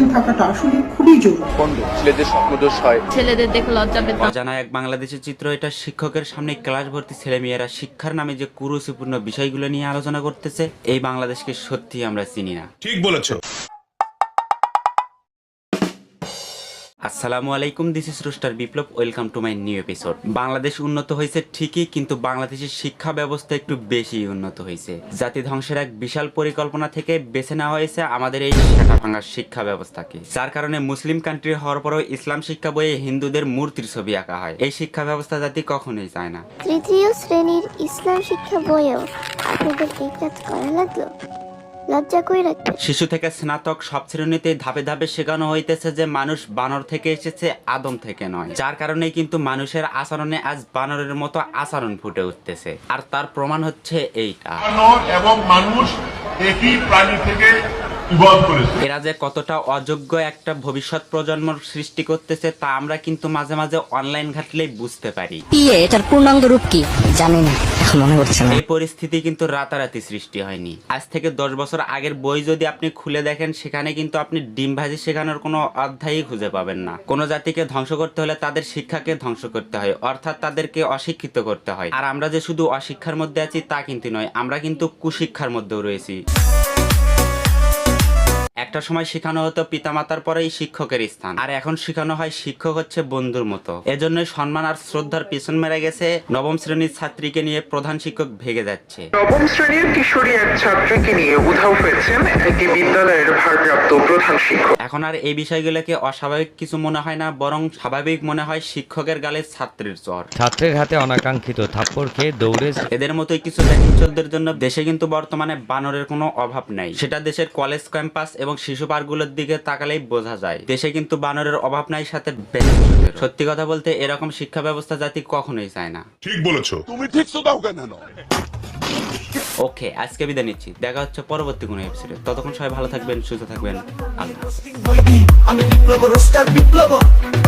Preparation থাকাটা আসলে খুবই জরুরি। ছেলেদের স্বপ্নদোষ হয়। ছেলেদের দেখে লজ্জা পেতাম অজানা এক বাংলাদেশের চিত্র এটা শিক্ষকের সামনে ক্লাস ভর্তি ছেলেমেয়েরা শিক্ষার নামে যে কুরুচিপূর্ণ বিষয়গুলো নিয়ে আলোচনা করতেছে এই বাংলাদেশকে সত্যি আমরা চিনি না। ঠিক বলেছ। আসসালামু আলাইকুম this is rooster Biplob welcome to my new episode Bangladesh উন্নত হয়েছে ঠিকই, কিন্তু বাংলাদেশের শিক্ষা ব্যবস্থা একটু বেশি উন্নত হয়েছে। জাতি ধ্বংসের এক বিশাল পরিকল্পনা থেকে বেছে নেওয়া হয়েছে আমাদের এই শাখা ভাঙার শিক্ষা ব্যবস্থাকে। যার কারণে মুসলিম কান্ট্রি হওয়ার পরেও ইসলাম শিক্ষা বইয়ে হিন্দুদের মূর্তির ছবি আঁকা হয়। এই শিক্ষা ব্যবস্থা জাতি কখনোই চায় না। তৃতীয় শ্রেণির ইসলাম শিক্ষা বইয়েও আপনাদের করা লাগল? লজ্জা কই রাখবে? শিশু থেকে স্নাতক সব শ্রেণীতে ধাপে ধাপে শেখানো হইতেছে যে মানুষ বানর থেকে এসেছে আদম থেকে নয়। যার কারণে কিন্তু মানুষের আচরণে আজ বানরের মতো আচরণ ফুটে উঠতেছে। আর তার প্রমাণ হচ্ছে এইটা। এবং মানুষ একই প্রাণী থেকে এরা যে কতটা অযোগ্য একটা ভবিষ্যৎ প্রজন্ম সৃষ্টি করতেছে তা আমরা কিন্তু মাঝে মাঝে অনলাইন ঘাটলেই বুঝতে পারি। পিএ এটার পূর্ণাঙ্গ রূপ কি? জানি না এখন মনে করছে না। এই পরিস্থিতি কিন্তু রাতারাতি সৃষ্টি হয়নি। আজ থেকে দশ বছর আগের বই যদি আপনি খুলে দেখেন সেখানে কিন্তু আপনি ডিম ভাজি শেখানোর কোনো অধ্যায়ই খুঁজে পাবেন না। কোনো জাতিকে ধ্বংস করতে হলে তাদের শিক্ষাকে ধ্বংস করতে হয় অর্থাৎ তাদেরকে অশিক্ষিত করতে হয়। আর আমরা যে শুধু অশিক্ষার মধ্যে আছি তা কিন্তু নয় আমরা কিন্তু কুশিক্ষার মধ্যেও রয়েছি। একটা সময় শেখানো হতো পিতামাতার পরেই শিক্ষকের স্থান। আর এখন শেখানো হয় শিক্ষক হচ্ছে বন্ধুর মতো। এজন্যই সম্মান আর শ্রদ্ধার পিছন মেরে গেছে নবম শ্রেণির ছাত্রীকে নিয়ে প্রধান শিক্ষক ভেগে যাচ্ছে। নবম শ্রেণির কিশোরী এক ছাত্রীকে নিয়ে উধাও হয়েছেন একটি বিদ্যালয়ের ভারপ্রাপ্ত প্রধান শিক্ষক। এখন আর এই বিষয়গুলোকে অস্বাভাবিক কিছু মনে হয় না বরং স্বাভাবিক মনে হয় শিক্ষকের গালে ছাত্রের জ্বর। ছাত্রের হাতে অনাকাঙ্ক্ষিত থাপ্পড় খেয়ে দৌড়ে এদের মতোই কিছু ব্যাটিংচোরদের জন্য দেশে কিন্তু বর্তমানে বানরের কোনো অভাব নেই। সেটা দেশের কলেজ ক্যাম্পাস এবং শিশু পার্কগুলোর দিকে তাকালেই বোঝা যায়। দেশে কিন্তু বানরের অভাব নাই সাথে সত্যি কথা বলতে এরকম শিক্ষা ব্যবস্থা জাতি কখনোই চায় না। ঠিক বলেছ। তুমি ঠিক দাও কেন ওকে আজকে বিদায় নিচ্ছি। দেখা হচ্ছে পরবর্তী কোনো এপিসোডে ততক্ষণ সবাই ভালো থাকবেন সুস্থ থাকবেন। আল্লাহ